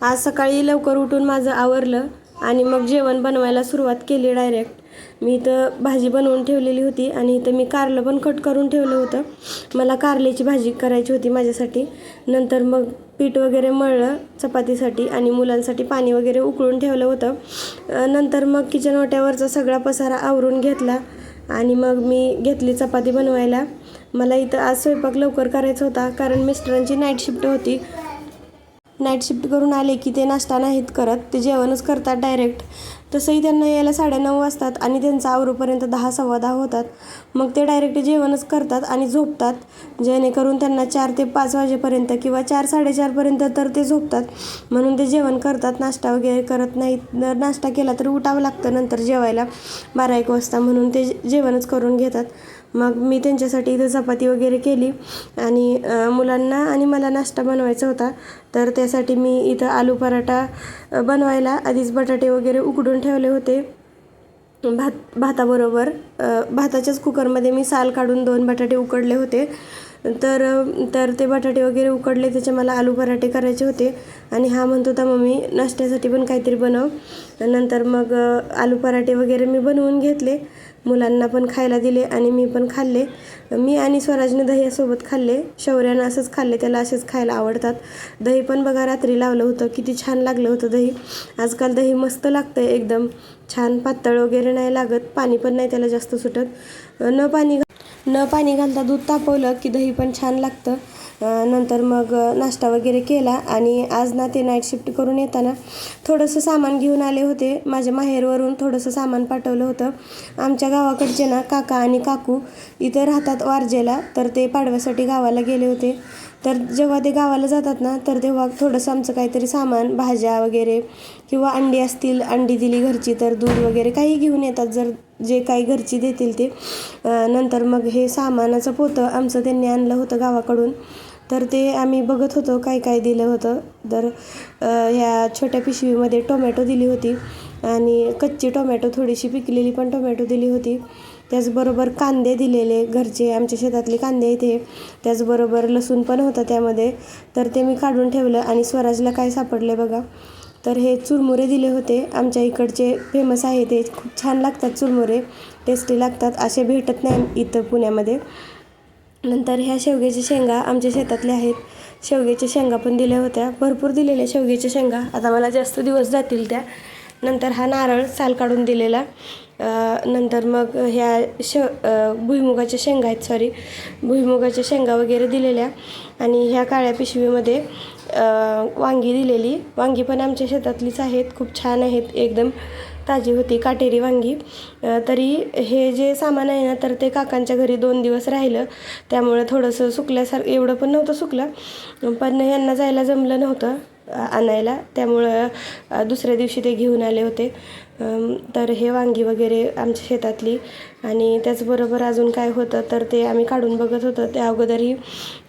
आज सकाळी लवकर उठून माझं आवरलं आणि मग जेवण बनवायला सुरुवात केली डायरेक्ट मी इथं भाजी बनवून ठेवलेली होती आणि इथं मी कारलं पण कट करून ठेवलं होतं. मला कारल्याची भाजी करायची होती माझ्यासाठी. नंतर मग पीठ वगैरे मळलं चपातीसाठी आणि मुलांसाठी पाणी वगैरे उकळून ठेवलं होतं. नंतर मग किचन ओट्यावरचा सगळा पसारा आवरून घेतला आणि मग मी घेतली चपाती बनवायला. मला इथं आज स्वयंपाक लवकर करायचा होता कारण मिस्टरांची नाईट शिफ्ट होती. नाईट शिफ्ट करून आले की ते नाश्ता नाहीत करत ते जेवणच करतात डायरेक्ट तसंही त्यांना यायला साडेनऊ वाजतात आणि त्यांचं आवरूपर्यंत दहा सव्वा दहा होतात. मग ते डायरेक्ट जेवणच करतात आणि झोपतात. जेणेकरून त्यांना चार ते पाच वाजेपर्यंत किंवा चार साडेचारपर्यंत तर ते झोपतात. म्हणून ते जेवण करतात नाश्ता वगैरे करत नाहीत. जर नाश्ता केला तर उठावं लागतं नंतर जेवायला बारा एक वाजता म्हणून ते जेवणच करून घेतात. मग मी त्यांच्यासाठी इथं चपाती वगैरे केली. आणि मुलांना आणि मला नाश्ता बनवायचा होता. तर त्यासाठी मी इथं आलू पराठा बनवायला. आधीच बटाटे वगैरे उकडून ठेवले होते. भात भाताबरोबर भाताच्याच कुकरमध्ये मी साल काढून दोन बटाटे उकडले होते. तर तर ते बटाटे वगैरे उकडले. त्याचे मला आलू पराठे करायचे होते. आणि हा म्हणत होता मम्मी नाश्त्यासाठी पण काहीतरी बनव. नंतर मग आलू पराठे वगैरे मी बनवून घेतले. मुलांना पण खायला दिले आणि मी पण खाल्ले. मी आणि स्वराजने दह्यासोबत खाल्ले. शौर्यानं असंच खाल्ले. त्याला असेच खायला आवडतात. दही पण बघा रात्री लावलं होतं. किती छान लागलं होतं दही. आजकाल दही मस्त लागतं एकदम. छान पातळ वगैरे नाही लागत. पाणी पण नाही त्याला जास्त सुटत. न पाणी न पाणी घालता दूध तापवलं की दही पण छान लागतं. नंतर मग नाश्ता वगैरे केला आणि आज ना ते नाईट शिफ्ट करून येताना थोडंसं सामान घेऊन आले होते. माझ्या माहेरवरून थोडंसं सामान पाठवलं होतं. आमच्या गावाकडचे ना काका आणि काकू इथे राहतात वारजेला तर ते पाडव्यासाठी गावाला गेले होते. तर जेव्हा ते गावाला जातात ना तर तेव्हा थोडंसं आमचं काहीतरी सामान भाज्या वगैरे किंवा अंडी असतील अंडी दिली घरची तर दूध वगैरे काही घेऊन येतात जर जे काही घरची देतील ते. नंतर मग हे सामानाचं पोतं आमचं त्यांनी आणलं होतं गावाकडून. तर ते आम्ही बघत होतो काय काय दिलं होतं. तर ह्या छोट्या पिशवीमध्ये टोमॅटो दिली होती आणि कच्ची टोमॅटो थोडीशी पिकलेली पण टोमॅटो दिली होती. त्याचबरोबर कांदे दिलेले घरचे आमच्या शेतातले कांदे इथे त्याचबरोबर लसूण पण होता त्यामध्ये. तर ते मी काढून ठेवलं आणि स्वराजला काय सापडले बघा. तर हे चुरमुरे दिले होते. आमच्या इकडचे फेमस आहे ते खूप छान लागतात चुरमुरे. टेस्टी लागतात. असे भेटत नाही इथं पुण्यामध्ये. नंतर ह्या शेवग्याच्या शेंगा आमच्या शेतातल्या आहेत. शेवग्याच्या शेंगा पण दिल्या होत्या. भरपूर दिलेल्या शेवग्याच्या शेंगा. आता मला जास्त दिवस जातील त्या. नंतर हा नारळ साल काढून दिलेला. नंतर मग ह्या श भुईमुगाच्या शेंगा आहेत सॉरी भुईमुगाच्या शेंगा वगैरे दिलेल्या. आणि ह्या काळ्या पिशवीमध्ये वांगी दिलेली. वांगी पण आमच्या शेतातलीच आहेत. खूप छान आहेत एकदम. ताजी होती काटेरी वांगी. तरी हे जे सामान आहे ना तर ते काकांच्या घरी दोन दिवस राहिलं. त्यामुळे थोडंसं सुकल्यासारखं एवढं पण नव्हतं सुकलं. पण यांना जायला जमलं नव्हतं. आणायला. त्यामुळं दुसऱ्या दिवशी ते घेऊन आले होते. तर हे वांगी वगैरे आमच्या शेतातली. आणि त्याचबरोबर अजून काय होतं तर ते आम्ही काढून बघत होतो. त्या अगोदरही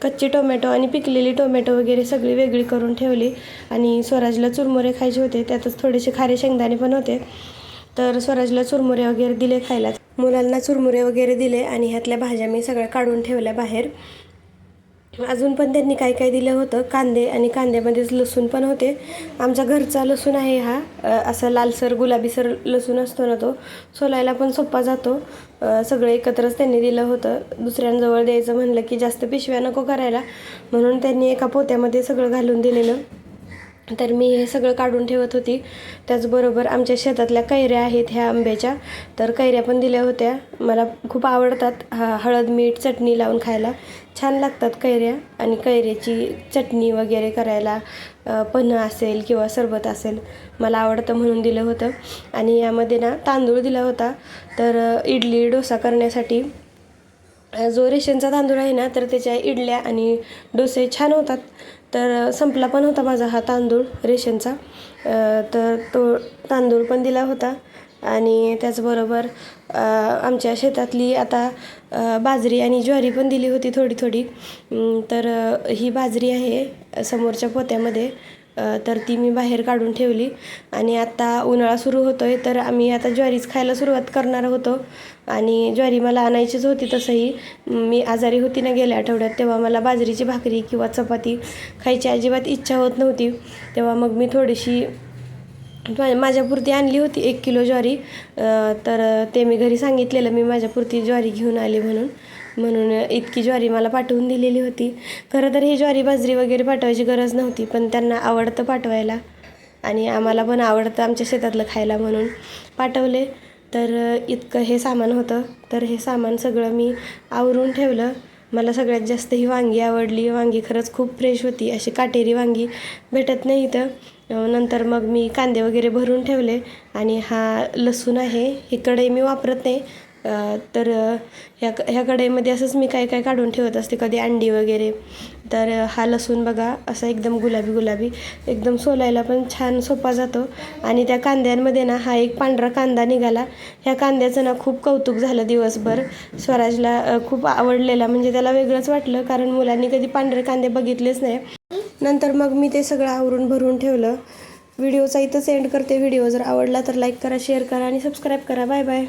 कच्चे टोमॅटो आणि पिकलेली टोमॅटो वगैरे सगळी वेगळी करून ठेवली. आणि स्वराजला चुरमुरे खायचे होते. त्यातच थोडेसे खारे शेंगदाणे पण होते. तर स्वराजला चुरमुरे वगैरे दिले खायला. मुलांना चुरमुरे वगैरे दिले. आणि ह्यातल्या भाज्या मी सगळ्या काढून ठेवल्या बाहेर. अजून पण त्यांनी काय काय दिलं होतं? कांदे आणि कांद्यामध्येच लसूण पण होते. आमचा घरचा लसूण आहे हा. असा लालसर गुलाबीसर लसूण असतो ना तो. सोलायला पण सोपा जातो. सगळं एकत्रच त्यांनी दिलं होतं. दुसऱ्यांजवळ द्यायचं म्हणलं की जास्त पिशव्या नको करायला. म्हणून त्यांनी एका पोत्यामध्ये सगळं घालून दिलेलं. तर मी हे सगळं काढून ठेवत होती. त्याचबरोबर आमच्या शेतातल्या कैऱ्या आहेत ह्या आंब्याच्या. तर कैऱ्या पण दिल्या होत्या. मला खूप आवडतात हा हळद मीठ चटणी लावून खायला. छान लागतात कैऱ्या आणि कैऱ्याची चटणी वगैरे करायला पन्ह पन्हं असेल किंवा सरबत असेल मला आवडतं म्हणून दिलं होतं. आणि यामध्ये ना तांदूळ दिला होता. तर इडली डोसा करण्यासाठी जो रेशनचा तांदूळ आहे ना तर त्याच्या इडल्या आणि डोसे छान होतात. तर संपला पण होता माझा हा तांदूळ रेशनचा. तर तो तांदूळ पण दिला होता. आणि त्याचबरोबर आमच्या शेतातली आता बाजरी आणि ज्वारी पण दिली होती थोडी थोडी. तर ही बाजरी आहे समोरच्या पोत्यामध्ये. तर ती मी बाहेर काढून ठेवली. आणि आता उन्हाळा सुरू होतो आहे तर आम्ही आता ज्वारीच खायला सुरुवात करणार होतो. आणि ज्वारी मला आणायचीच होती तसंही. मी आजारी होती ना गेल्या आठवड्यात तेव्हा मला बाजरीची भाकरी किंवा चपाती खायची अजिबात इच्छा होत नव्हती. तेव्हा मग मी थोडीशी मा- माझ्यापुरती आणली होती एक किलो ज्वारी. तर ते मी घरी सांगितलेलं मी माझ्यापुरती ज्वारी घेऊन आले म्हणून. म्हणून इतकी ज्वारी मला पाठवून दिलेली होती. खरं तर ही ज्वारी बाजरी वगैरे पाठवायची गरज नव्हती पण त्यांना आवडतं पाठवायला. आणि आम्हाला पण आवडतं आमच्या शेतातलं खायला म्हणून पाठवले. तर इतकं हे सामान होतं. तर हे सामान सगळं मी आवरून ठेवलं. मला सगळ्यात जास्त ही वांगी आवडली. वांगी खरंच खूप फ्रेश होती. अशी काटेरी वांगी भेटत नाही इथं. नंतर मग मी कांदे वगैरे भरून ठेवले. आणि हा लसूण आहे. ही कढई मी वापरत नाही. तर ह्या ह्या कढईमध्ये असंच मी काय काय काढून ठेवत असते कधी अंडी वगैरे. तर हा लसूण बघा असा एकदम गुलाबी गुलाबी एकदम सोलायला पण छान सोपा जातो. आणि त्या कांद्यांमध्ये ना हा एक पांढरा कांदा निघाला. ह्या कांद्याचं ना खूप कौतुक झालं दिवसभर. स्वराजला खूप आवडलेला. म्हणजे त्याला वेगळंच वाटलं कारण मुलांनी कधी पांढरे कांदे बघितलेच नाही. नंतर मग मी ते सगळं आवरून भरून ठेवलं. व्हिडिओचा इथंच एंड करते. व्हिडिओ जर आवडला तर लाईक करा शेअर करा आणि सबस्क्राईब करा. Bye bye